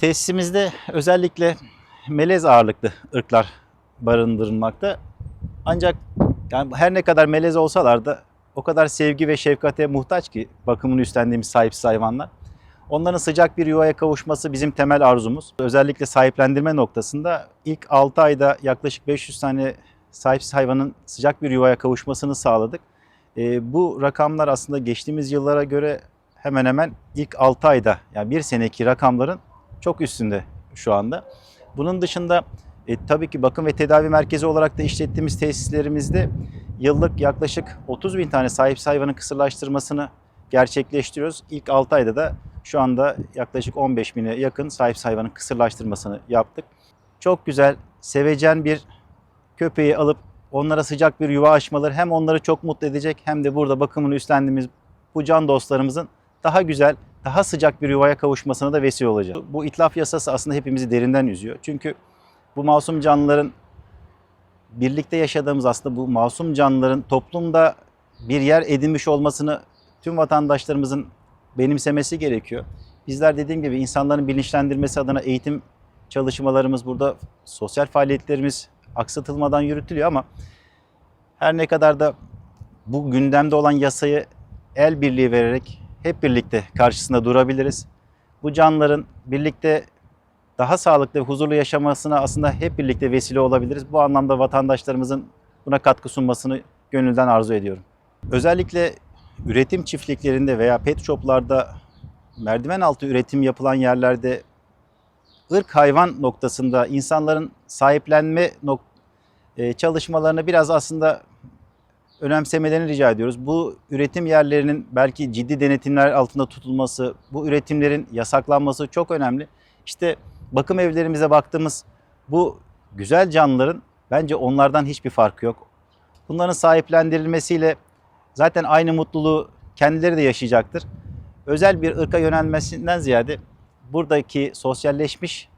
Tesisimizde özellikle melez ağırlıklı ırklar barındırılmakta. Ancak yani her ne kadar melez olsalar da o kadar sevgi ve şefkate muhtaç ki bakımını üstlendiğimiz sahipsiz hayvanlar. Onların sıcak bir yuvaya kavuşması bizim temel arzumuz. Özellikle sahiplendirme noktasında ilk 6 ayda yaklaşık 500 tane sahipsiz hayvanın sıcak bir yuvaya kavuşmasını sağladık. Ee, bu rakamlar aslında geçtiğimiz yıllara göre hemen hemen ilk 6 ayda yani bir seneki rakamların çok üstünde şu anda. Bunun dışında e, tabii ki bakım ve tedavi merkezi olarak da işlettiğimiz tesislerimizde yıllık yaklaşık 30 bin tane sahipsiz hayvanın kısırlaştırmasını gerçekleştiriyoruz. İlk 6 ayda da şu anda yaklaşık 15 bine yakın sahipsiz hayvanın kısırlaştırmasını yaptık. Çok güzel, sevecen bir köpeği alıp onlara sıcak bir yuva açmaları hem onları çok mutlu edecek hem de burada bakımını üstlendiğimiz bu can dostlarımızın daha güzel, daha sıcak bir yuvaya kavuşmasına da vesile olacak. Bu itlaf yasası aslında hepimizi derinden üzüyor. Çünkü bu masum canlıların birlikte yaşadığımız aslında bu masum canlıların toplumda bir yer edinmiş olmasını tüm vatandaşlarımızın benimsemesi gerekiyor. Bizler dediğim gibi insanların bilinçlendirmesi adına eğitim çalışmalarımız burada, sosyal faaliyetlerimiz aksatılmadan yürütülüyor ama her ne kadar da bu gündemde olan yasayı el birliği vererek hep birlikte karşısında durabiliriz. Bu canlıların birlikte daha sağlıklı ve huzurlu yaşamasına aslında hep birlikte vesile olabiliriz. Bu anlamda vatandaşlarımızın buna katkı sunmasını gönülden arzu ediyorum. Özellikle üretim çiftliklerinde veya pet shoplarda merdiven altı üretim yapılan yerlerde ırk hayvan noktasında insanların sahiplenme e, çalışmalarını biraz aslında önemsemelerini rica ediyoruz. Bu üretim yerlerinin belki ciddi denetimler altında tutulması, bu üretimlerin yasaklanması çok önemli. İşte bakım evlerimize baktığımız bu güzel canlıların bence onlardan hiçbir farkı yok. Bunların sahiplendirilmesiyle zaten aynı mutluluğu kendileri de yaşayacaktır. Özel bir ırka yönelmesinden ziyade buradaki sosyalleşmiş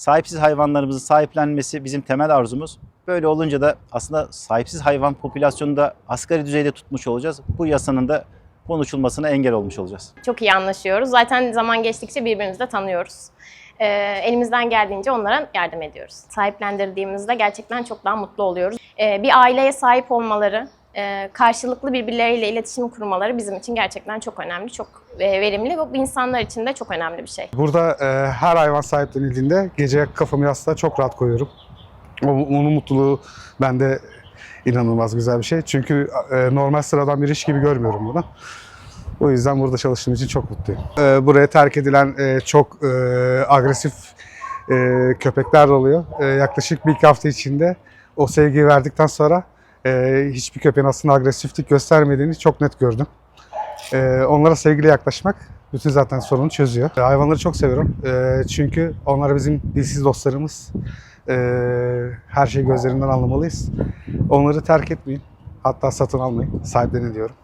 sahipsiz hayvanlarımızın sahiplenmesi bizim temel arzumuz. Böyle olunca da aslında sahipsiz hayvan popülasyonunu da asgari düzeyde tutmuş olacağız. Bu yasanın da konuşulmasına engel olmuş olacağız. Çok iyi anlaşıyoruz. Zaten zaman geçtikçe birbirimizi de tanıyoruz. Ee, elimizden geldiğince onlara yardım ediyoruz. Sahiplendirdiğimizde gerçekten çok daha mutlu oluyoruz. Ee, bir aileye sahip olmaları, e, karşılıklı birbirleriyle iletişim kurmaları bizim için gerçekten çok önemli, çok e, verimli ve bu insanlar için de çok önemli bir şey. Burada e, her hayvan sahiplenildiğinde gece kafamı yastığa çok rahat koyuyorum. Onun mutluluğu bende inanılmaz güzel bir şey. Çünkü e, normal sıradan bir iş gibi görmüyorum bunu. O yüzden burada çalıştığım için çok mutluyum. Buraya terk edilen çok agresif köpekler oluyor. Yaklaşık bir iki hafta içinde o sevgiyi verdikten sonra e, hiçbir köpeğin aslında agresiflik göstermediğini çok net gördüm. E, onlara sevgiyle yaklaşmak bütün zaten sorunu çözüyor. E, Hayvanları çok seviyorum. E, çünkü onlar bizim dilsiz dostlarımız. E, her şeyi gözlerinden anlamalıyız. Onları terk etmeyin. Hatta satın almayın. Sahiplenin diyorum.